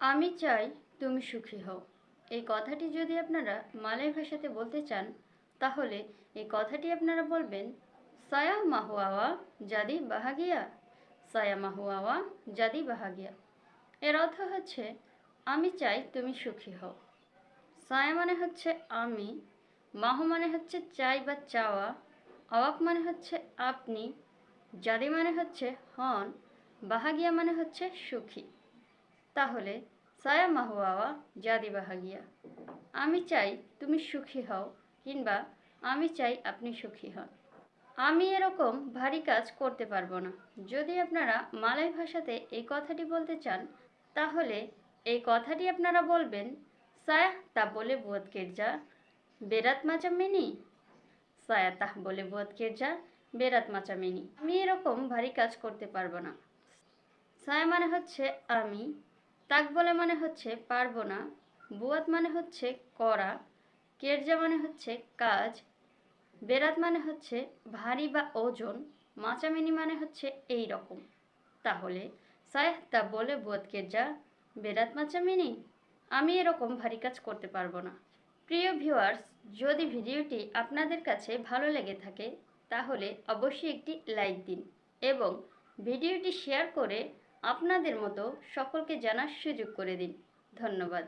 আমি চাই তুমি সুখী হও। এই কথাটি যদি আপনারা মালয় ভাষাতে বলতে চান, তাহলে এই কথাটি আপনারা বলবেন, সায়া মাহুয়াওয়া জাদি বাহাগিয়া, সায়া মাহুয়াওয়া জাদি বাহাগিয়া। এর অর্থ হচ্ছে, আমি চাই তুমি সুখী হও। সায়া মানে হচ্ছে, আমি। মাহু মানে হচ্ছে, চাই বা চাওয়া। অবাক মানে হচ্ছে, আপনি। জাদি মানে হচ্ছে, হন। বাহাগিয়া মানে হচ্ছে, সুখী। তাহলে সায়া মাহুয়াওয়া জাদি বাহাগিয়া আমি চাই তুমি সুখী হও, কিংবা আমি চাই আপনি সুখী হন। আমি এরকম ভারী কাজ করতে পারব না। যদি আপনারা মালয় ভাষাতে এই কথাটি বলতে চান, তাহলে এই কথাটি আপনারা বলবেন, সায়া তা বলে বোধ কেরজা বেরাত মাচা মিনি সায়া তাহ বলে বোধ কেরজা বেরাত মাচা মিনি আমি এরকম ভারী কাজ করতে পারব না। সায়া মানে হচ্ছে আমি তাক বলে মানে হচ্ছে পারব না, বুয়াত মানে হচ্ছে করা, কেরজা মানে হচ্ছে কাজ, বেরাত মানে হচ্ছে ভারী বা ওজন, মাচামিনি মানে হচ্ছে এই রকম। তাহলে সায়াহ বলে বোধ কেরজা, বেরাত, মাচামিনি? আমি এরকম ভারী কাজ করতে পারব না। প্রিয় ভিউয়ার্স, যদি ভিডিওটি আপনাদের কাছে ভালো লেগে থাকে, তাহলে অবশ্যই একটি লাইক দিন এবং ভিডিওটি শেয়ার করে আপনাদের মতো সকলকে জানার সুযোগ করে দিন। ধন্যবাদ।